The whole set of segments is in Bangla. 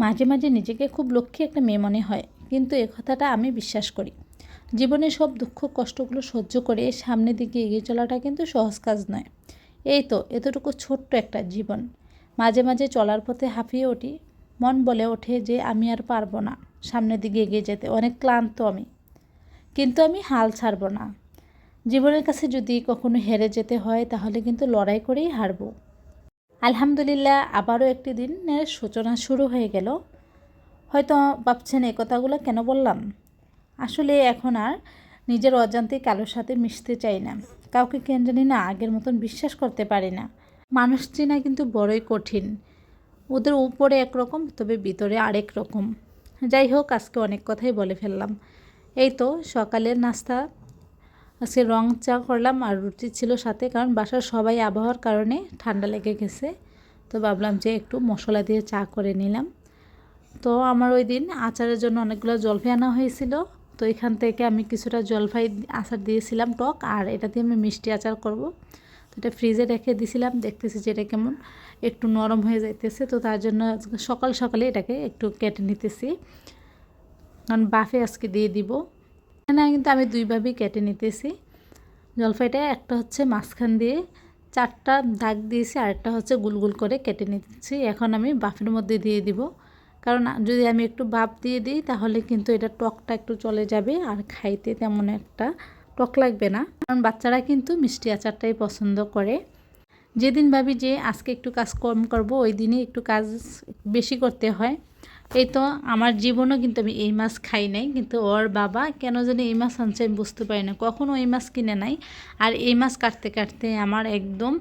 মাঝে মাঝে নিজেকে খুব লক্ষ্মী একটা মেয়ে মনে হয়, কিন্তু এ কথাটা আমি বিশ্বাস করি। জীবনে সব দুঃখ, কষ্টগুলো সহ্য করে সামনের দিকে এগিয়ে চলাটা কিন্তু সহজ কাজ নয়। এই তো, এতটুকু ছোট্ট একটা জীবন। মাঝে মাঝে চলার পথে হাঁপিয়ে উঠি। মন বলে ওঠে যে, আমি আর পারব না সামনের দিকে এগিয়ে যেতে। অনেক ক্লান্ত আমি। কিন্তু আমি হাল ছাড়বো না। জীবনের কাছে যদি কখনো হেরে যেতে হয়, তাহলে কিন্তু লড়াই করেই হারবো। আলহামদুলিল্লাহ, আবারও একটি দিনের সূচনা শুরু হয়ে গেল। হয়তো ভাবছেন এই কথাগুলো কেন বললাম? আসলে এখন আর নিজের অজান্তে কারোর সাথে মিশতে চাই না। কাউকে কেন জানি না আগের মতন বিশ্বাস করতে পারি না। মানুষ চেনা কিন্তু বড়ই কঠিন। ওদের উপরে একরকম, তবে ভিতরে আরেক রকম। যাই হোক, আজকে অনেক কথাই বলে ফেললাম। এই তো, সকালের নাস্তা আজকে রং চা করলাম আর রুটি ছিল সাথে, কারণ বাসার সবাই আবহাওয়ার কারণে ঠান্ডা লেগে গেছে। তো ভাবলাম যে একটু মশলা দিয়ে চা করে নিলাম। তো আমার ওই দিন আচারের জন্য অনেকগুলো জলফাই আনা হয়েছিল। তো এখান থেকে আমি কিছুটা জলফাই আচার দিয়েছিলাম, টক, আর এটা দিয়ে আমি মিষ্টি আচার করব। তো এটা ফ্রিজে রেখে দিয়েছিলাম দেখতেছি যে এটা কেমন একটু নরম হয়ে যাইতেছে। তো তার জন্য সকাল সকালে এটাকে একটু কেটে নিতেছি। কারণ বাফে আজকে দিয়ে দিব। এখানে কিন্তু আমি দুইভাবেই কেটে নিতেছি। জলফাইটা একটা হচ্ছে মাঝখান দিয়ে চারটা দাগ দিয়েছি, আরেকটা হচ্ছে গুলগুল করে কেটে নিতেছি। এখন আমি বাফের মধ্যে দিয়ে দিব। কারণ যদি আমি একটু বাপ দিয়ে দিই, তাহলে কিন্তু এটা টকটা একটু চলে যাবে আর খাইতে তেমন একটা টক লাগবে না। কারণ বাচ্চারা কিন্তু মিষ্টি আচারটাই পছন্দ করে। যেদিন ভাবি যে আজকে একটু কাজ কম করব, ওই দিনই একটু কাজ বেশি করতে হয়। এই তো আমার জীবনও কিন্তু আমি এই মাছ খাই নাই, কিন্তু ওর বাবা কেন জানি এই মাছ আনছে আমি বুঝতে পারি না। কখনও এই মাছ কিনে নাই, আর এই মাছ কাটতে কাটতে আমার একদম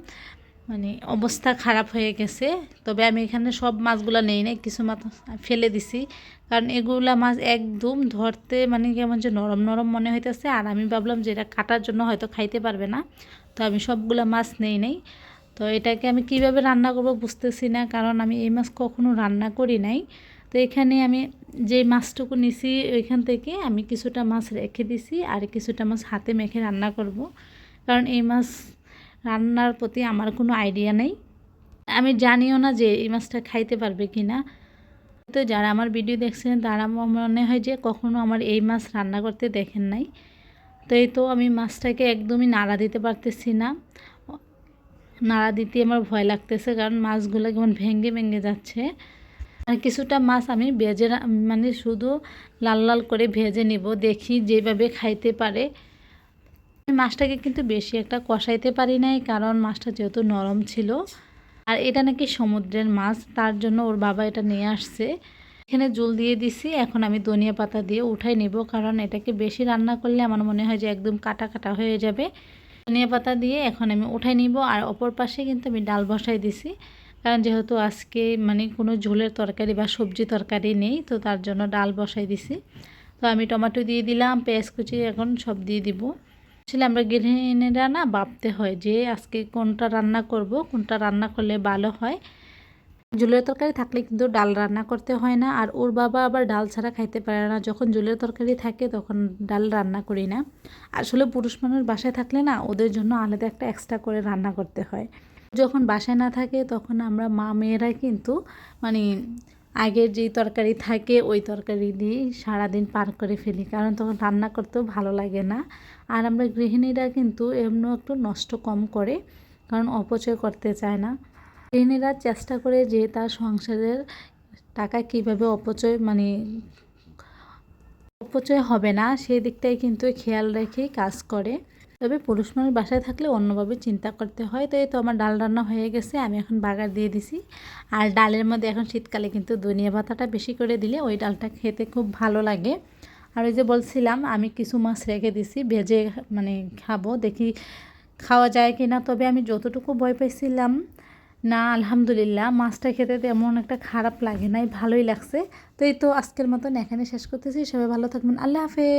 মানে অবস্থা খারাপ হয়ে গেছে। তবে আমি এখানে সব মাছগুলো নেই নাই, কিছু মাছ ফেলে দিছি। কারণ এগুলা মাছ একদম ধরতে মানে কেমন যে নরম নরম মনে হইতেছে, আর আমি ভাবলাম যে এটা কাটার জন্য হয়তো খাইতে পারবে না, তো আমি সবগুলো মাছ নেই নেই। তো এটাকে আমি কীভাবে রান্না করব বুঝতেছি না, কারণ আমি এই মাছ কখনো রান্না করি নাই। তো এখানে আমি যে মাছটুকু নিছি, ওইখান থেকে আমি কিছুটা মাছ রেখে দিছি আর কিছুটা মাছ হাতে মেখে রান্না করব। কারণ এই মাছ রান্নার প্রতি আমার কোনো আইডিয়া নেই। আমি জানিও না যে এই মাছটা খাইতে পারবে কি না তো যারা আমার ভিডিও দেখছেন, তারা মনে হয় যে কখনো আমার এই মাছ রান্না করতে দেখেন নাই। তো এই তো আমি মাছটাকে একদমই নাড়া দিতে পারতেছি না। নাড়া দিতে আমার ভয় লাগতেছে, কারণ মাছগুলো কেমন ভেঙে ভেঙে যাচ্ছে। আর কিছুটা মাছ আমি ভেজে মানে শুধু লাল লাল করে ভেজে নিব, দেখি যেভাবে খাইতে পারে। মাছটাকে কিন্তু বেশি একটা কষাইতে পারি নাই, কারণ মাছটা যেহেতু নরম ছিল। আর এটা নাকি সমুদ্রের মাছ, তার জন্য ওর বাবা এটা নিয়ে আসছে। এখানে জল দিয়ে দিছি, এখন আমি ধনিয়া পাতা দিয়ে উঠাই নেব, কারণ এটাকে বেশি রান্না করলে আমার মনে হয় যে একদম কাটা কাটা হয়ে যাবে। ধনিয়া পাতা দিয়ে এখন আমি উঠাই নিব, আর অপর পাশে কিন্তু আমি ডাল বসাই দিছি। কারণ যেহেতু আজকে মানে কোনো ঝোলের তরকারি বা সবজি তরকারি নেই, তো তার জন্য ডাল বসাই দিছি। তো আমি টমেটো দিয়ে দিলাম, পেঁয়াজ কুচি এখন সব দিয়ে দিব। আসলে আমরা গৃহিণীরা না ভাবতে হয় যে আজকে কোনটা রান্না করব, কোনটা রান্না করলে ভালো হয়। জুলের তরকারি থাকলে কিন্তু ডাল রান্না করতে হয় না, আর ওর বাবা আবার ডাল ছাড়া খাইতে পারে না। যখন জুলের তরকারি থাকে তখন ডাল রান্না করি না। আসলে পুরুষ মানুষ বাসায় থাকলে না ওদের জন্য আলাদা একটা এক্সট্রা করে রান্না করতে হয়। যখন বাসায় না থাকে তখন আমরা মা মেয়েরাই কিন্তু মানে আগের যেই তরকারি থাকে ওই তরকারি দিয়েই সারাদিন পার করে ফেলি। কারণ তখন রান্না করতেও ভালো লাগে না। আর আমরা গৃহিণীরা কিন্তু এমন একটু নষ্ট কম করে, কারণ অপচয় করতে চায় না। গৃহিণীরা চেষ্টা করে যে তার সংসারের টাকা কীভাবে অপচয় মানে অপচয় হবে না, সেই দিকটাই কিন্তু খেয়াল রেখেই কাজ করে। তবে পুরুষ মানুষ বাসায় থাকলে অন্যভাবে চিন্তা করতে হয়। তো এই তো আমার ডাল রান্না হয়ে গেছে, আমি এখন বাগার দিয়ে দিছি। আর ডালের মধ্যে এখন শীতকালে কিন্তু ধনিয়া পাতাটা বেশি করে দিলে ওই ডালটা খেতে খুব ভালো লাগে। আর ওই যে বলছিলাম, আমি কিছু মাছ রেখে দিছি, ভেজে মানে খাব, দেখি খাওয়া যায় কি না তবে আমি যতটুকু ভয় পাইছিলাম, না, আলহামদুলিল্লাহ, মাছটা খেতে তেমন একটা খারাপ লাগে নাই, ভালোই লাগছে। তো এই তো আজকের মতন এখানে শেষ করতেছি, সবাই ভালো থাকবেন, আল্লাহ হাফেজ।